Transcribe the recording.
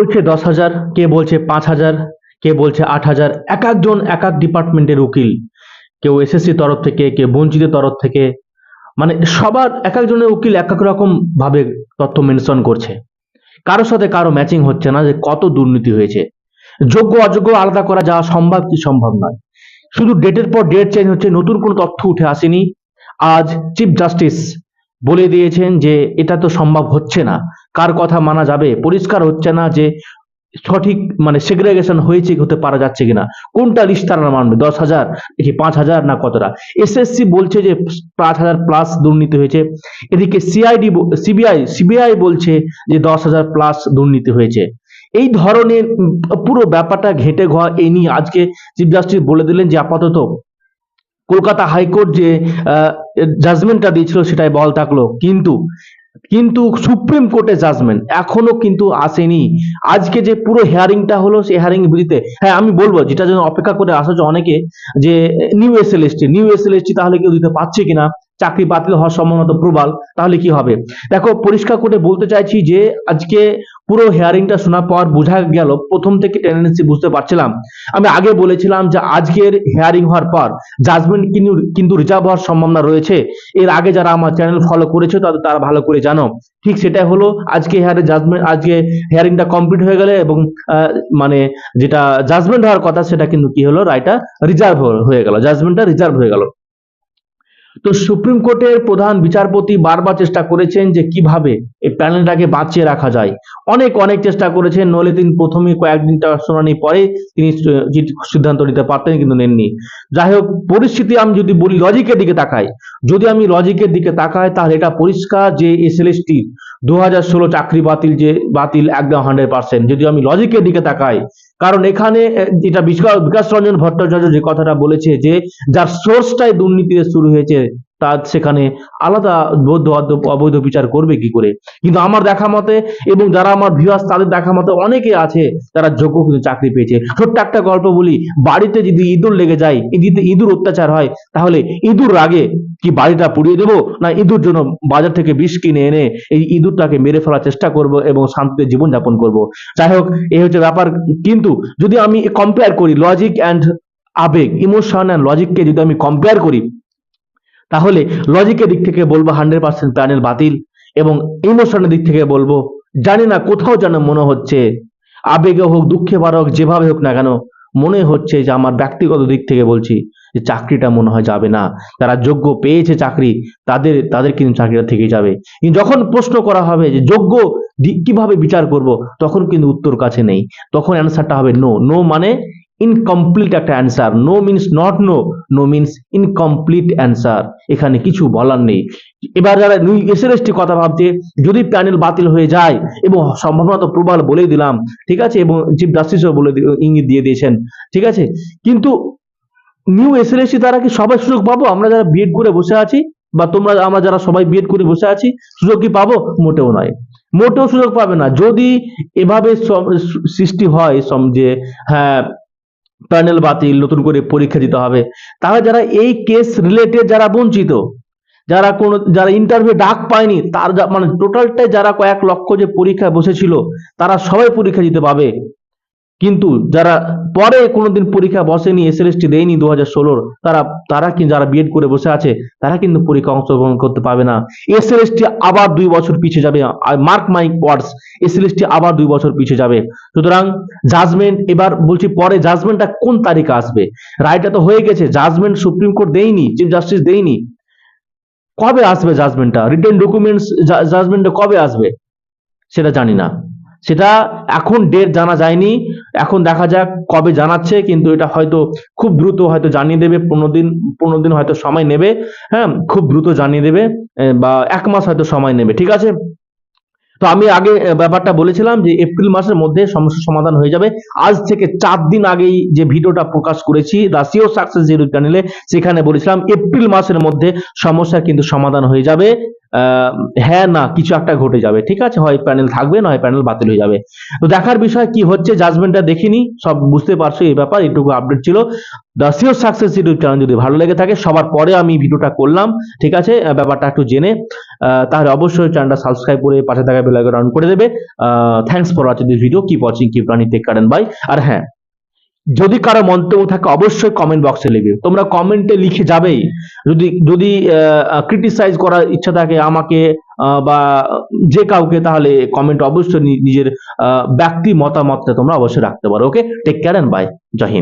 বলছে দশ হাজার, কে বলছে পাঁচ হাজার, কে বলছে আট হাজার, এক একজন, এক এক ডিপার্টমেন্টের উকিল। কেউ এসএসসি তরফ থেকে, কেউ বঞ্চিতের তরফ থেকে। মানে সবার এক একজনের উকিল এক এক রকম ভাবে তথ্য মেনশন করছে। কারোর সাথে কারও ম্যাচিং হচ্ছে না যে কত দুর্নীতি হয়েছে। যোগ্য, অযোগ্য আলাদা করা যাওয়া সম্ভব কি সম্ভব নয়। শুধু ডেটের পর ডেট চেঞ্জ হচ্ছে, নতুন কোনো তথ্য উঠে আসেনি। আজ চিফ জাস্টিস বলে দিয়েছেন যে এটা তো সম্ভব হচ্ছে না। কার কথা মানা যাবে, পরিষ্কার হচ্ছে না যে সঠিক মানে সেগ্রেগেশন হয়েছে, হতে পারা যাচ্ছে কিনা। কোনটা লিস্ট তারা মানবে? দশ হাজার কি পাঁচ হাজার না কতটা? এসএসসি বলছে যে পাঁচ হাজার প্লাস দুর্নীতি হয়েছে। এদিকে সিআইডি সিবিআই সিবিআই বলছে যে দশ হাজার প্লাস দুর্নীতি হয়েছে। এই ধরনের পুরো ব্যাপারটা ঘেঁটে ঘোয়া এই নিয়ে আজকে চিফ জাস্টিস বলে দিলেন যে আপাতত কলকাতা হাইকোর্ট যে জাজমেন্টটা দিয়েছিল সেটাই বল থাকল। কিন্তু কিন্তু সুপ্রিম কোর্টে জাজমেন্ট এখনও কিন্তু আসেনি। আজকে যে পুরো হিয়ারিংটা হলো, সেই হিয়ারিং বুঝিতে হ্যাঁ আমি বলব, যেটা জন্য অপেক্ষা করে আসছে অনেকে, যে new S L SLST new S L SLST তাহলে কেউ দিতে পারছে কিনা চাকরি বাতিল হওয়ার সম্ভাবনা প্রবল, তাহলে কি হবে? দেখো, পরিষ্কার করে বলতে চাইছি যে, আজকে পুরো হিয়ারিংটা শোনার পর বোঝা গেল, প্রথম থেকে টেন্ডেন্সি বুঝতে পারছিলাম। আমি আগে বলেছিলাম যে, আজকের হেয়ারিং হওয়ার পর জাজমেন্ট কিন্তু রিজার্ভ হওয়ার সম্ভাবনা রয়েছে। এর আগে যারা আমার চ্যানেল ফলো করেছে, তাদের, তারা ভালো করে জানো। ঠিক সেটাই হলো, আজকে হেয়ারে জাজমেন্ট আজকে হিয়ারিংটা কমপ্লিট হয়ে গেলে এবং মানে যেটা জাজমেন্ট হওয়ার কথা, সেটা কিন্তু কি হলো? রায়টা রিজার্ভ হয়ে গেল জাজমেন্টটা রিজার্ভ হয়ে গেল। তো সুপ্রিম কোর্টের প্রধান বিচারপতি বারবার চেষ্টা করেছেন যে কীভাবে এই প্যানেলটাকে বাঁচিয়ে রাখা যায়। অনেক অনেক চেষ্টা করেছেন, নইলে তিনি প্রথমে কয়েকদিন শুনানি পরে তিনি সিদ্ধান্ত নিতে পারতেন কিন্তু নেননি। যাই হোক, পরিস্থিতি আমি যদি বলি লজিকের দিকে তাকাই যদি আমি লজিকের দিকে তাকাই, তাহলে এটা পরিষ্কার যে এসএলএসটি দু হাজার ষোলো চাকরি বাতিল যে, বাতিল একদম হান্ড্রেড পার্সেন্ট যদি আমি লজিকের দিকে তাকাই, কারণ এখানে এটা বিকাশ রঞ্জন ভট্টাচার্য যে কথাটা বলেছে যে, যার সোর্সটাই দুর্নীতিতে শুরু হয়েছে তার সেখানে আলাদা অদ- অবৈধ বিচার করবে কি করে? কিন্তু আমার দেখা মতে এবং যারা আমার ভিউয়ার্স তাদের দেখা মতে অনেকে আছে, তারা যোগ্য কিন্তু চাকরি পেয়েছে। ছোট্ট একটা গল্প বলি, বাড়িতে যদি ইঁদুর লেগে যায় ইঁদিতে ইঁদুর অত্যাচার হয়, তাহলে ইঁদুর আগে কি বাড়িটা পুড়িয়ে দেবো? না ইঁদুর জন্য বাজার থেকে বিষ কিনে এনে এই ইঁদুরটাকে মেরে ফেলার চেষ্টা করব এবং শান্তিতে জীবনযাপন করব? যাই হোক, এই হচ্ছে ব্যাপার। কিন্তু যদি আমি কম্পেয়ার করি লজিক অ্যান্ড আবেগ ইমোশন অ্যান্ড লজিককে যদি আমি কম্পেয়ার করি তাহলে লজিকের দিক থেকে বলব হান্ড্রেড পার্সেন্ট প্যানেল বাতিল এবং ইমোশনের দিক থেকে বলব জানি না কোথাও যেন মনে হচ্ছে। আবেগে হোক, দুঃখে বার হোক, যেভাবে হোক না কেন মনে হচ্ছে যে আমার ব্যক্তিগত দিক থেকে বলছি যে চাকরিটা মনে হয় যাবে না। যারা যোগ্য পেয়েছে চাকরি, তাদের তাদের কিন্তু চাকরিটা থেকে যাবে। কিন্তু যখন প্রশ্ন করা হবে যে যোগ্য কীভাবে বিচার করব, তখন কিন্তু উত্তর কাছে নেই। তখন অ্যান্সারটা হবে নো নো মানে ইনকমপ্লিট একটা answer no means not no no means incomplete answer এখানে কিছু বলার নেই। এবার যারা এসএলএসটি কথা ভাবছে, যদি প্যানেল বাতিল হয়ে যায়, এবং সম্ভাবনা তো প্রবল বলেই দিলাম, ঠিক আছে? এবং চিফ জাস্টিসও বলে ইঙ্গিত দিয়ে দিয়েছেন, ঠিক আছে? কিন্তু নিউ এসএলএসটি দ্বারা কি সবাই সুযোগ পাবো? আমরা যারা বিএড করে বসে আছি, বা তোমরা, আমরা যারা সবাই বিএড করে বসে আছি, সুযোগ কি পাবো? মোটেও নয়। মোটেও সুযোগ পাবে না। যদি এভাবে সৃষ্টি হয় যে হ্যাঁ প্যানেল বাতিল, নতুন করে পরীক্ষা দিতে হবে। তাহলে যারা এই কেস রিলেটেড যারা বঞ্চিত, যারা কোন, যারা ইন্টারভিউ ডাক পায়নি, তার মানে টোটালটাই যারা কয়েক লক্ষ যে পরীক্ষায় বসেছিল, তারা সবাই পরীক্ষা দিতে পাবে কিন্তু যারা পরে কোনোদিন পরীক্ষা বসেনি এসএলএসটি দেয়নি দু হাজার ষোলোর, তারা তারা কি যারা বিএড করে বসে আছে, তারা কিন্তু পরীক্ষা অংশগ্রহণ করতে পারবে না। এসএলএসটি আবার দুই বছর পিছিয়ে যাবে মার্ক মাই ওয়ার্ডস এসএলএসটি আবার দুই বছর পিছিয়ে যাবে। সুতরাং জাজমেন্ট এবার বলছি পরে জাজমেন্টটা কোন তারিখে আসবে? রায়টা তো হয়ে গেছে জাজমেন্ট সুপ্রিম কোর্ট দেয়নি চিফ জাস্টিস দেয়নি। কবে আসবে জাজমেন্টটা রিটেন ডকুমেন্টস জাজমেন্টটা কবে আসবে? সেটা জানি না। সেটা এখন ডেট জানা যায়নি। এখন দেখা যাক কবে জানাচ্ছে, কিন্তু এটা হয়তো খুব দ্রুত হয়তো জানিয়ে দেবে, পনেরো দিন পনেরো দিন হয়তো সময় নেবে হ্যাঁ খুব দ্রুত জানিয়ে দেবে বা এক মাস হয়তো সময় নেবে, ঠিক আছে? তো আমি আগে ব্যাপারটা বলেছিলাম যে এপ্রিল মাসের মধ্যে সমস্যার সমাধান হয়ে যাবে। আজ থেকে চার দিন আগেই যে ভিডিওটা প্রকাশ করেছি রাশিও সাকসেস ইউটিউব চ্যানেলে সেখানে বলেছিলাম এপ্রিল মাসের মধ্যে সমস্যা কিন্তু সমাধান হয়ে যাবে। হ্যাঁ না, কিছু একটা ঘটে যাবে, ঠিক আছে? হয় প্যানেল থাকবে, না হয় প্যানেল বাতিল হয়ে যাবে। তো দেখার বিষয় কি হচ্ছে জাজমেন্টটা দেখিনি, সব বুঝতে পারছ এই ব্যাপার এটুকু আপডেট ছিল। The sure success YouTube channel যদি ভালো লেগে থাকে, সবার পরে আমি ভিডিওটা করলাম, ঠিক আছে? ব্যাপারটা একটু জেনে তাহলে অবশ্যই চ্যানেলটা সাবস্ক্রাইব করে পাশে থাকা বেল আইকন অন করে দেবে। Thanks for watching this video keep watching keep running tech current bye আর হ্যাঁ যদি কারও মন্তব্য থাকে, অবশ্যই কমেন্ট বক্সে লিখবে। তোমরা কমেন্টে লিখে যাবেই। যদি যদি ক্রিটিসাইজ করার ইচ্ছা থাকে আমাকে বা যে কাউকে, তাহলে কমেন্ট অবশ্যই নিজের ব্যক্তি মতামতটা তোমরা অবশ্যই রাখতে পারো okay take care and bye Joy Hind.